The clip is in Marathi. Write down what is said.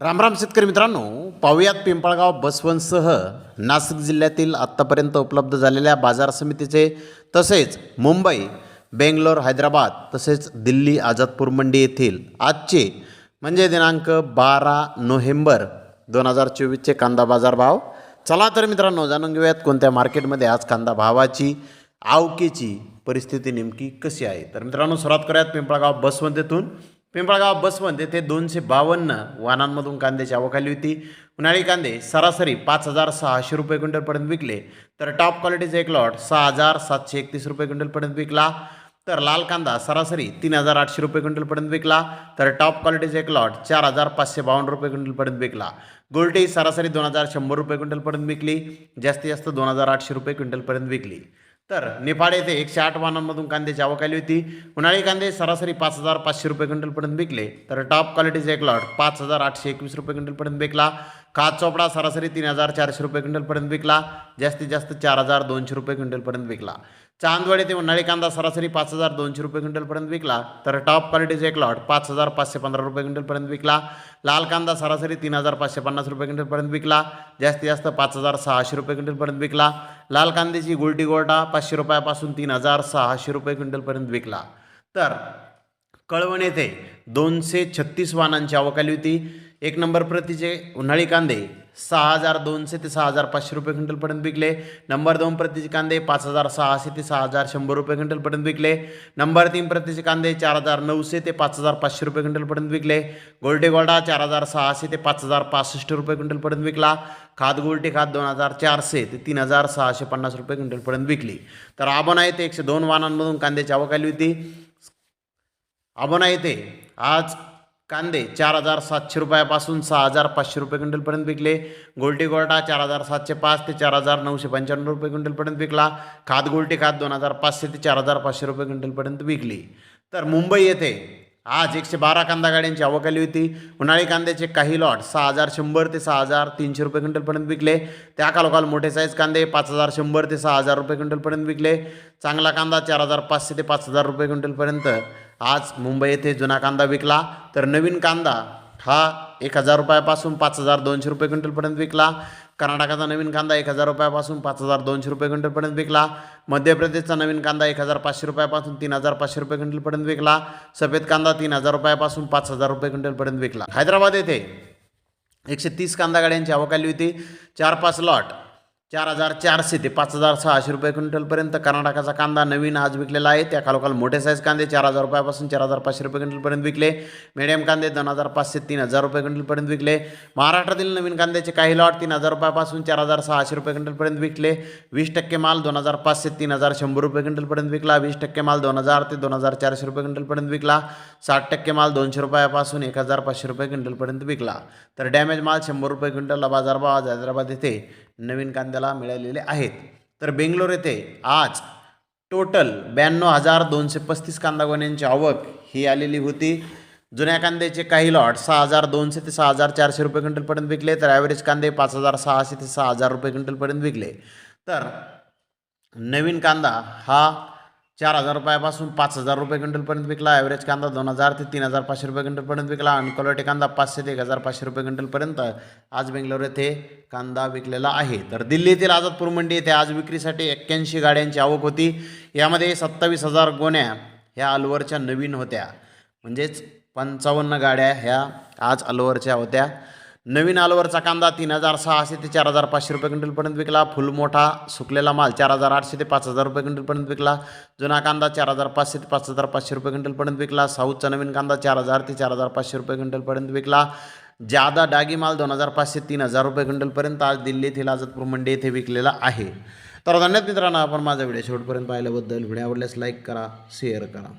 रामराम शेतकरी मित्रांनो पाहुयात पिंपळगाव बसवंतसह नाशिक जिल्ह्यातील आत्तापर्यंत उपलब्ध झालेल्या बाजार समितीचे तसेच मुंबई बेंगलोर हैदराबाद तसेच दिल्ली आझादपूर मंडी येथील आजचे म्हणजे दिनांक बारा नोव्हेंबर दोन हजार चोवीसचे कांदा बाजार भाव. चला तर मित्रांनो जाणून घेऊयात कोणत्या मार्केटमध्ये आज कांदा भावाची आवकेची परिस्थिती नेमकी कशी आहे. तर मित्रांनो सुरुवात करूयात पिंपळगाव बसवंत येथून पिंपळगाव बसवंत येथे दोनशे बावन्न वाहनांमधून कांद्याची आवक आली होती. उन्हाळी कांदे सरासरी पाच हजार सहाशे रुपये क्विंटलपर्यंत विकले. तर टॉप क्वालिटीचे एक लॉट सहा हजार सातशे एकतीस रुपये क्विंटलपर्यंत विकला. तर लाल कांदा सरासरी तीन हजार आठशे रुपये क्विंटलपर्यंत विकला. तर टॉप क्वालिटीचे एक लॉट चार हजार पाचशे बावन्न रुपये क्विंटलपर्यंत विकला. गोल्टी सरासरी दोन हजार शंभर रुपये क्विंटलपर्यंत विकली. जास्तीत जास्त दोन हजार आठशे रुपये क्विंटलपर्यंत विकली. तर निफाड येथे एकशे आठ वाहनांमधून कांद्याची आवक आली होती. उन्हाळी कांदे सरासरी पाच हजार पाचशे रुपये क्विंटलपर्यंत विकले. तर टॉप क्वालिटीचे एक लॉट पाच हजार आठशे एकवीस रुपये क्विंटलपर्यंत विकला. खात चोपडा सरासरी तीन हजार चारशे रुपये क्विंटलपर्यंत विकला. जास्तीत जास्त चार हजार दोनशे रुपये क्विंटलपर्यंत विकला. चांदवड येथे उन्हाळी कांदा सरासरी पाच हजार दोनशे रुपये क्विंटलपर्यंत विकला. तर टॉप क्वालिटीचे एक लॉट पाच हजार पाचशे पंधरा रुपये क्विंटलपर्यंत विकला. लाल कांदा सरासरी तीन हजार पाचशे पन्नास रुपये क्विंटलपर्यंत विकला. जास्तीत जास्त पाच हजार सहाशे रुपये क्विंटलपर्यंत विकला. लाल कांद्याची गुलटी गोल्टा पाचशे रुपयापासून तीन हजार सहाशे रुपये क्विंटलपर्यंत विकला. तर कळवण येथे दोनशे छत्तीस वाहनांची आवक आली होती. एक नंबर प्रतीचे उन्हाळी कांदे सहा हजार दोनशे ते सहा हजार पाचशे रुपये क्विंटलपर्यंत विकले. नंबर दोन प्रतीचे कांदे पाच हजार सहाशे ते सहा हजार शंभर रुपये क्विंटलपर्यंत विकले. नंबर तीन प्रतीचे कांदे चार हजार नऊशे ते पाच हजार पाचशे रुपये क्विंटलपर्यंत विकले. गोल्डे गोल्डा चार हजार सहाशे ते पाच हजार पासष्ट रुपये क्विंटलपर्यंत विकला. खाद गोल्टी खाद दोन हजार चारशे ते तीन हजार सहाशे पन्नास रुपये क्विंटलपर्यंत विकली. तर आबोना आहे ते एकशे दोन वाहनांमधून कांद्याची आवक आली होती. आबोना येथे आज कांदे चार हजार सातशे रुपयापासून सहा हजार पाचशे रुपये क्विंटलपर्यंत विकले. गोल्टी गोल्टा चार हजार सातशे पाच ते चार हजार नऊशे पंच्याण्णव रुपये क्विंटलपर्यंत विकला. खाद गोल्टी खाद दोन हजार पाचशे ते चार हजार पाचशे रुपये क्विंटलपर्यंत विकली. तर मुंबई येथे आज एकशे बारा कांदा गाड्यांची आवक आली होती. उन्हाळी कांद्याचे काही लॉट सहा हजार शंभर ते सहा हजार तीनशे रुपये क्विंटलपर्यंत विकले. त्याकालोखाल मोठे साईज कांदे पाच हजार शंभर ते सहा हजार रुपये क्विंटलपर्यंत विकले. चांगला कांदा चार हजार पाचशे ते पाच हजार रुपये क्विंटलपर्यंत आज मुंबई येथे जुना कांदा विकला तर नवीन कांदा हा एक हजार रुपयापासून पाच हजार दोनशे रुपये क्विंटलपर्यंत विकला. कर्नाटकाचा नवीन कांदा एक हजार रुपयापासून पाच हजार दोनशे रुपये क्विंटलपर्यंत विकला. मध्य प्रदेशचा नवीन कांदा एक हजार पाचशे रुपयापासून तीन हजार पाचशे रुपये क्विंटलपर्यंत विकला. सफेद कांदा तीन हजार रुपयापासून पाच हजार रुपये क्विंटलपर्यंत विकला. हैदराबाद येथे एकशे तीस कांदा गाड्यांची आवक आली होती. चार पाच लॉट चार हजार चारशे ते पाच हजार सहाशे रुपये क्विंटलपर्यंत कर्नाटकाचा कांदा नवीन आज विकलेला आहे. त्या खालोखाल मोठे साईज कांदे चार हजार रुपयापासून चार हजार पाचशे रुपये क्विंटलपर्यंत विकले. मिडियम कांदे दोन हजार पाचशे तीन हजार रुपये क्विंटलपर्यंत विकले. महाराष्ट्रातील नवीन कांद्याचे काही लॉट तीन हजार रुपयापासून चार हजार सहाशे रुपये क्विंटलपर्यंत विकले. वीस टक्के माल दोन हजार पाचशे तीन हजार शंभर रुपये क्विंटलपर्यंत विकला. वीस टक्के माल दोन हजार ते दोन हजार चारशे रुपये क्विंटलपर्यंत विकला. साठ टक्के माल दोनशे रुपयापासून एक हजार पाचशे रुपये क्विंटलपर्यंत विकला. तर डॅमेज माल शंभर रुपये क्विंटलला बाजारभाव आज हैदराबाद येथे नवीन कांद्याला मिळालेले आहेत. तर बेंगलोर येथे आज टोटल ब्याण्णव हजार दोनशे पस्तीस कांदागोण्यांची आवक ही आलेली होती. जुन्या कांद्याचे काही लॉट सहा हजार दोनशे ते सहा हजार चारशे रुपये क्विंटलपर्यंत विकले तर ॲव्हरेज कांदे पाच हजार सहाशे ते सहा हजार रुपये क्विंटलपर्यंत विकले. तर नवीन कांदा हा चार हजार रुपयापासून पाच हजार रुपये क्विंटलपर्यंत विकला. ॲव्हरेज कांदा दोन हजार ते तीन हजार पाचशे रुपये क्विंटलपर्यंत विकला. आणि क्वालिटी कांदा पाचशे ते एक हजार पाचशे रुपये क्विंटलपर्यंत आज बेंगलोर येथे कांदा विकलेला आहे. तर दिल्ली येथील आझादपूर मंडी येथे आज विक्रीसाठी एक्क्याऐंशी गाड्यांची आवक होती. यामध्ये सत्तावीस हजार गोण्या ह्या अलवरच्या नवीन होत्या. म्हणजेच पंचावन्न गाड्या ह्या आज अलवरच्या होत्या. नवीन आलवरचा कांदा तीन हजार सहाशे ते चार हजार पाचशे रुपये क्विंटलपर्यंत विकला. फुल मोठा सुकलेला माल चार हजार आठशे ते पाच हजार रुपये क्विंटलपर्यंत विकला. जुना कांदा चार हजार पाचशे ते पाच हजार पाचशे रुपये क्विंटलपर्यंत विकला. साऊथचा नवीन कांदा चार हजार ते चार हजार पाचशे रुपये क्विंटलपर्यंत विकला. जादा डागी माल दोन हजार पाचशे तीन हजार रुपये क्विंटलपर्यंत आज दिल्लीतील येथील आझादपूर मंडी येथे विकलेला आहे. तर धन्यवाद मित्रांनो आपण माझा व्हिडिओ शेवटपर्यंत पाहिल्याबद्दल. व्हिडिओ आवडल्यास लाईक करा शेअर करा.